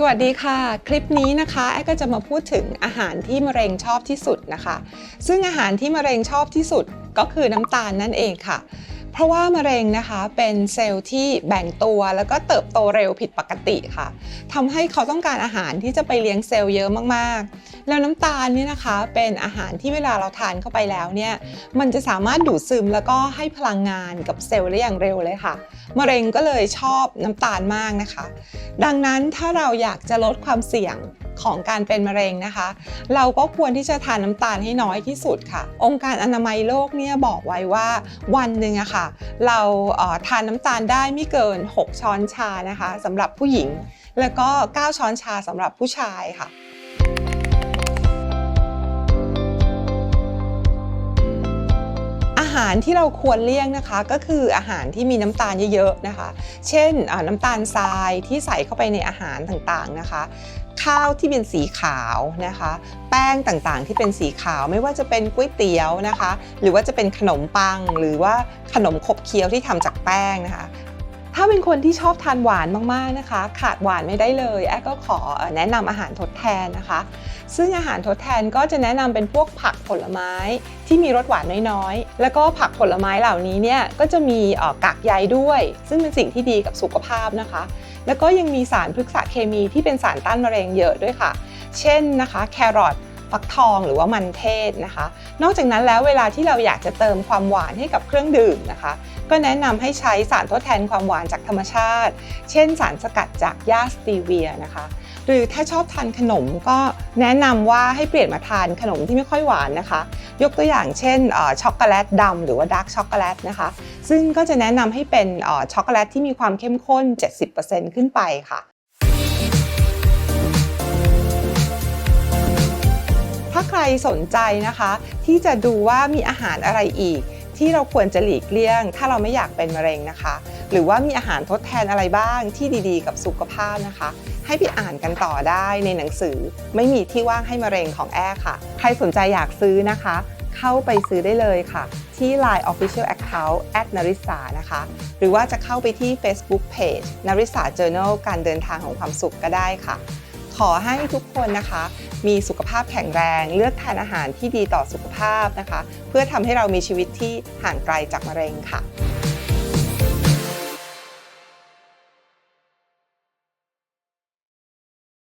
สวัสดีค่ะ คลิปนี้นะคะแอก็จะมาพูดถึงอาหารที่มะเร็งชอบที่สุดนะคะ ซึ่งอาหารที่มะเร็งชอบที่สุดก็คือน้ำตาลนั่นเองค่ะ เพราะว่ามะเร็งนะคะเป็นเซลล์ที่แบ่งตัวแล้วก็เติบโตเร็วผิดปกติค่ะทำให้เขาต้องการอาหารที่จะไปเลี้ยงเซลล์เยอะมากๆ แล้วน้ำตาลเนี่ยนะคะเป็นอาหารที่เวลาเราทานเข้าไปแล้วเนี่ยมันจะสามารถดูดซึมแล้วก็ให้พลังงานกับเซลล์ได้อย่างเร็วเลยค่ะมะเร็งก็เลยชอบน้ำตาลมากนะคะ ดังนั้นถ้าเราอยากจะลดความเสี่ยงของการเป็นมะเร็งนะคะ เราก็ควรที่จะทานน้ำตาลให้น้อยที่สุดค่ะ องค์การอนามัยโลกเนี่ยบอกไว้ว่าวันหนึ่งอะค่ะ เราเทานน้ำตาลได้ไม่เกิน 6 ช้อนชานะคะสำหรับผู้หญิง แล้วก็ 9 ช้อนชาสำหรับผู้ชายค่ะาหารที่เราควรเลี่ยงนะคะก็คืออาหารที่มีน้ำตาลเยอะๆนะคะ เช่นน้ำตาลทรายที่ใส่เข้าไปในอาหารต่างๆนะคะ ข้าวที่เป็นสีขาวนะคะ แป้งต่างๆที่เป็นสีขาวไม่ว่าจะเป็นก๋วยเตี๋ยวนะคะ หรือว่าจะเป็นขนมปังหรือว่าขนมขบเคี้ยวที่ทำจากแป้งนะคะ ถ้าเป็นคนที่ชอบทานหวานมากๆนะคะ ขาดหวานไม่ได้เลยแอดก็ขอแนะนำอาหารทดแทนนะคะ ซึ่งอาหารทดแทนก็จะแนะนำเป็นพวกผักผลไม้ที่มีรสหวานน้อยๆ แล้วก็ผักผลไม้เหล่านี้เนี่ยก็จะมีออกากใยด้วย ซึ่งเป็นสิ่งที่ดีกับสุขภาพนะคะ แล้วก็ยังมีสารพฤกษเคมีที่เป็นสารต้านมะเร็งเยอะด้วยค่ะ เช่นนะคะแครอทฟักทองหรือว่ามันเทศนะคะ นอกจากนั้นแล้วเวลาที่เราอยากจะเติมความหวานให้กับเครื่องดื่มนะคะ ก็แนะนำให้ใช้สารทดแทนความหวานจากธรรมชาติ เช่นสารสกัดจากหญ้าสตีเวียนะคะ หรือถ้าชอบทานขนมก็แนะนำว่าให้เปลี่ยนมาทานขนมที่ไม่ค่อยหวานนะคะ ยกตัวอย่างเช่นช็อกโกแลตดำหรือว่าดาร์กช็อกโกแลตนะคะ ซึ่งก็จะแนะนำให้เป็นช็อกโกแลตที่มีความเข้มข้น 70%ขึ้นไปค่ะถ้าใครสนใจนะคะ ที่จะดูว่ามีอาหารอะไรอีก ที่เราควรจะหลีกเลี่ยง ถ้าเราไม่อยากเป็นมะเร็งนะคะ หรือว่ามีอาหารทดแทนอะไรบ้างที่ดีๆ กับสุขภาพนะคะ ให้ไปอ่านกันต่อได้ในหนังสือ ไม่มีที่ว่างให้มะเร็งของแอร์ค่ะ ใครสนใจอยากซื้อนะคะ เข้าไปซื้อได้เลยค่ะ ที่ Line Official Account @narisa นะคะ หรือว่าจะเข้าไปที่ Facebook Page Narisa Journal การเดินทางของความสุขก็ได้ค่ะ ขอให้ทุกคนนะคะ มีสุขภาพแข็งแรง เลือกทานอาหารที่ดีต่อสุขภาพนะคะ เพื่อทำให้เรามีชีวิตที่ห่างไกลจากมะเร็งค่ะ